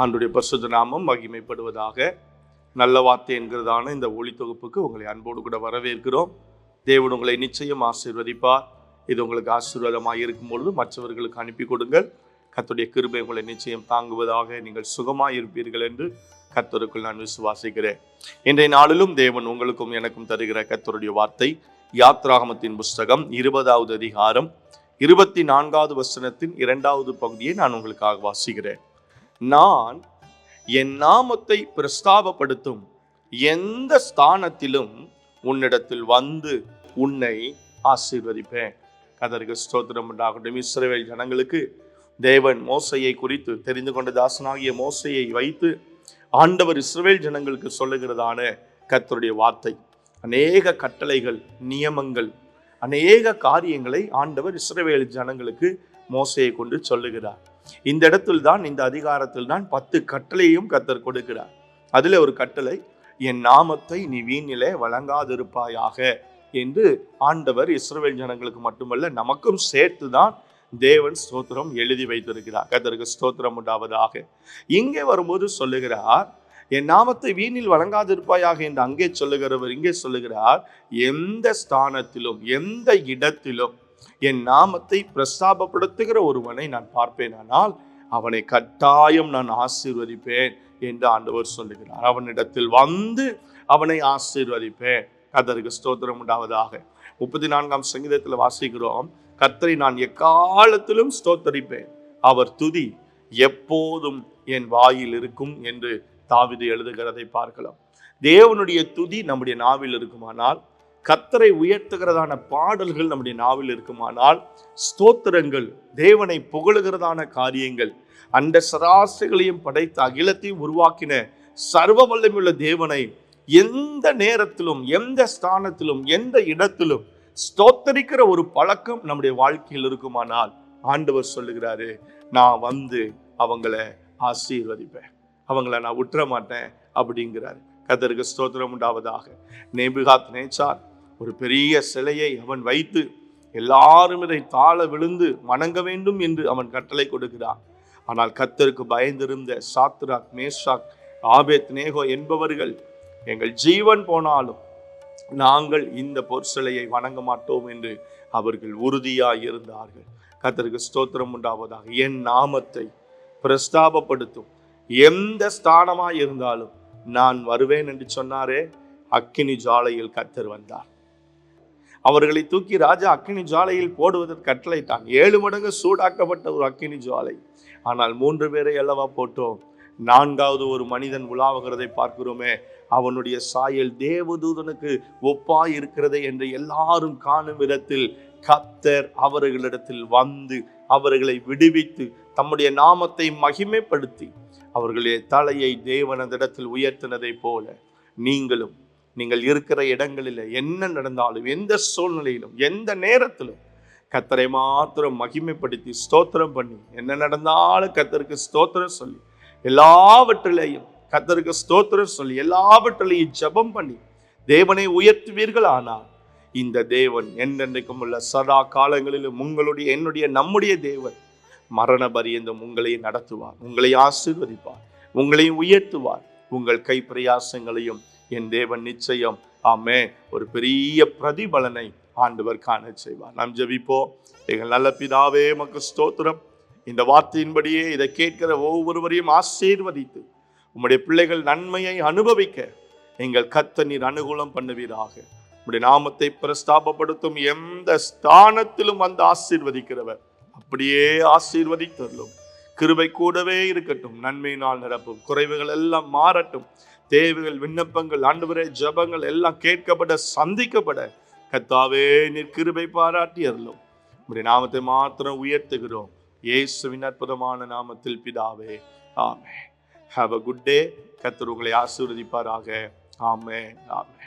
ஆண்டுடைய பரிசுத்த நாமம் மகிமைப்படுவதாக நல்ல வார்த்தை என்கிறதான இந்த ஒளி தொகுப்புக்கு உங்களை அன்போடு கூட வரவேற்கிறோம். தேவன் உங்களை நிச்சயம் ஆசீர்வதிப்பார். இது உங்களுக்கு ஆசீர்வாதமாக இருக்கும் பொழுது மற்றவர்களுக்கு அனுப்பி கொடுங்கள். கத்துடைய கிருபை உங்களை நிச்சயம் தாங்குவதாக நீங்கள் சுகமாக இருப்பீர்கள் என்று கர்த்தருக்குள் நான் விசுவாசிக்கிறேன். இன்றைய நாளிலும் தேவன் உங்களுக்கும் எனக்கும் தருகிற கர்த்தருடைய வார்த்தை யாத்ராகமத்தின் புஸ்தகம் இருபதாவது அதிகாரம் இருபத்தி நான்காவது வசனத்தின் இரண்டாவது பகுதியை நான் உங்களுக்காக வாசிக்கிறேன். நான் என் நாமத்தை பிரஸ்தாபப்படுத்தும் எந்த ஸ்தானத்திலும் உன்னிடத்தில் வந்து உன்னை ஆசீர்வதிப்பேன். கதருக்கு ஸ்தோத்திரம் உண்டாகட்டும். இஸ்ரவேல் ஜனங்களுக்கு தேவன் மோசையை குறித்து தெரிந்து கொண்ட தாசனாகிய மோசையை வைத்து ஆண்டவர் இஸ்ரவேல் ஜனங்களுக்கு சொல்லுகிறதான கத்தருடைய வார்த்தை. அநேக கட்டளைகள் நியமங்கள் அநேக காரியங்களை ஆண்டவர் இஸ்ரவேல் ஜனங்களுக்கு மோசையை கொண்டு சொல்லுகிறார். இந்த இடத்தில் தான் இந்த அதிகாரத்தில் தான் பத்து கட்டளையும் கத்தர் கொடுக்கிறார். அதில் ஒரு கட்டளை என் நாமத்தை நீ வீணிலே வழங்காதிருப்பாயாக என்று ஆண்டவர் இஸ்ரோவேல் ஜனங்களுக்கு மட்டுமல்ல நமக்கும் சேர்த்து தான் தேவன் ஸ்தோத்திரம் எழுதி வைத்திருக்கிறார். கத்தருக்கு ஸ்தோத்திரம் உண்டாவதாக. இங்கே வரும்போது சொல்லுகிறார் என் நாமத்தை வீணில் வழங்காதிருப்பாயாக என்று அங்கே சொல்லுகிறவர் இங்கே சொல்லுகிறார் எந்த ஸ்தானத்திலும் எந்த இடத்திலும் என் நாமத்தை பிரஸ்தாபப்படுத்துகிற ஒருவனை நான் பார்ப்பேனானால் அவனை கட்டாயம் நான் ஆசீர்வதிப்பேன் என்று ஆண்டவர் சொல்லுகிறார். அவனிடத்தில் வந்து அவனை ஆசீர்வதிப்பேன். கதருக்கு ஸ்தோத்திரம் உண்டாவதாக. முப்பத்தி நான்காம் சங்கீதத்தில் வாசிக்கிறோம். கர்த்தரை நான் எக்காலத்திலும் ஸ்தோத்தரிப்பேன். அவர் துதி எப்போதும் என் வாயில் இருக்கும் என்று தாவிது எழுதுகிறதை பார்க்கலாம். தேவனுடைய துதி நம்முடைய நாவில் இருக்குமானால் கத்தரை உயர்த்துகிறதான பாடல்கள் நம்முடைய நாவில் இருக்குமானால் ஸ்தோத்திரங்கள் தேவனை புகழுகிறதான காரியங்கள் அந்த சராசரிகளையும் படைத்த அகிலத்தையும் உருவாக்கின சர்வ வல்லமையுள்ள தேவனை எந்த நேரத்திலும் எந்த ஸ்தானத்திலும் எந்த இடத்திலும் ஸ்தோத்தரிக்கிற ஒரு பழக்கம் நம்முடைய வாழ்க்கையில் இருக்குமானால் ஆண்டவர் சொல்லுகிறாரு நான் வந்து அவங்கள ஆசீர்வதிப்பேன். அவங்கள நான் விட்டுற மாட்டேன் அப்படிங்கிறாரு. கதருக்கு ஸ்தோத்திரம் உண்டாவதாக. நேபுகாத் நேச்சார் ஒரு பெரிய சிலையை அவன் வைத்து எல்லாரும் இதை தாழ விழுந்து வணங்க வேண்டும் என்று அவன் கட்டளை கொடுக்கிறான். ஆனால் கத்தருக்கு பயந்திருந்த சாத்ராக் மேஷாக் ஆபேத் நேகோ என்பவர்கள் எங்கள் ஜீவன் போனாலும் நாங்கள் இந்த பொற்சிலையை வணங்க மாட்டோம் என்று அவர்கள் உறுதியாக இருந்தார்கள். கத்தருக்கு ஸ்தோத்திரம் உண்டாவதாக. என் நாமத்தை பிரஸ்தாபப்படுத்தும். எந்த ஸ்தானமாக இருந்தாலும் நான் வருவேன் என்று சொன்னாரே. அக்கினி ஜாலையில் கத்தர் வந்தார். அவர்களை தூக்கி ராஜா அக்கினி ஜுவாலையில் போடுவதற்கு கட்டளைத்தான் ஏழு மடங்கு சூடாக்கப்பட்ட ஒரு அக்கினி ஜுவாலை. ஆனால் மூன்று பேரை அல்லவா போட்டோம்? நான்காவது ஒரு மனிதன் உலாவுகிறதை பார்க்கிறோமே. அவனுடைய சாயல் தேவதூதனுக்கு ஒப்பாய் இருக்கிறதை என்று எல்லாரும் காணும் விதத்தில் கத்தர் அவர்களிடத்தில் வந்து அவர்களை விடுவித்து தம்முடைய நாமத்தை மகிமைப்படுத்தி அவர்களுடைய தலையை தேவனதிடத்தில் உயர்த்தினதை போல நீங்களும் நீங்கள் இருக்கிற இடங்களில் என்ன நடந்தாலும் எந்த சூழ்நிலையிலும் எந்த நேரத்திலும் கத்தரை மாத்திரம் மகிமைப்படுத்தி ஸ்தோத்திரம் பண்ணி என்ன நடந்தாலும் கத்தருக்கு ஸ்தோத்திரம் சொல்லி எல்லாவற்றிலையும் கத்தருக்கு ஸ்தோத்திரம் சொல்லி எல்லாவற்றிலையும் ஜெபம் பண்ணி தேவனை உயர்த்துவீர்கள் ஆனால் இந்த தேவன் என்னென்றைக்கும் உள்ள சதா காலங்களிலும் உங்களுடைய என்னுடைய நம்முடைய தேவன் மரண பரியந்தம் உங்களை நடத்துவார் உங்களை ஆசீர்வதிப்பார் உங்களையும் உயர்த்துவார். உங்கள் கைப்பிரயாசங்களையும் என் தேவன் நிச்சயம். ஆமே ஒரு பெரிய பிரதிபலனை ஆண்டவர் காண செய்வார். நாம் ஜபிப்போம். எங்கள் நல்ல பிதாவே மக்கு ஸ்தோத்திரம். இந்த வார்த்தையின்படியே இதை கேட்கிற ஒவ்வொருவரையும் ஆசீர்வதித்து உம்முடைய பிள்ளைகள் நன்மையை அனுபவிக்க எங்கள் கத்த நீர் அனுகூலம் பண்ணுவீராக. உம்முடைய நாமத்தை பிரஸ்தாபப்படுத்தும் எந்த ஸ்தானத்திலும் வந்து ஆசீர்வதிக்கிறவர். அப்படியே ஆசீர்வதித்தருளும். கிருபை கூடவே இருக்கட்டும். நன்மையினால் நிரப்பும். குறைவுகள் எல்லாம் மாறட்டும். தேவைகள் விண்ணப்பங்கள் ஆண்டவரே ஜபங்கள் எல்லாம் கேட்கப்பட சந்திக்கப்பட கத்தாவே நீர் கிருபை பாராட்டி அருளும். உடைய நாமத்தை மாத்திரம் உயர்த்துகிறோம். இயேசுவின் அற்புதமான நாமத்தில் பிதாவே ஆமே ஹாவ் அ குட் டே கத்தர் உங்களை ஆசீர்வதிப்பாராக. ஆமே ஆமே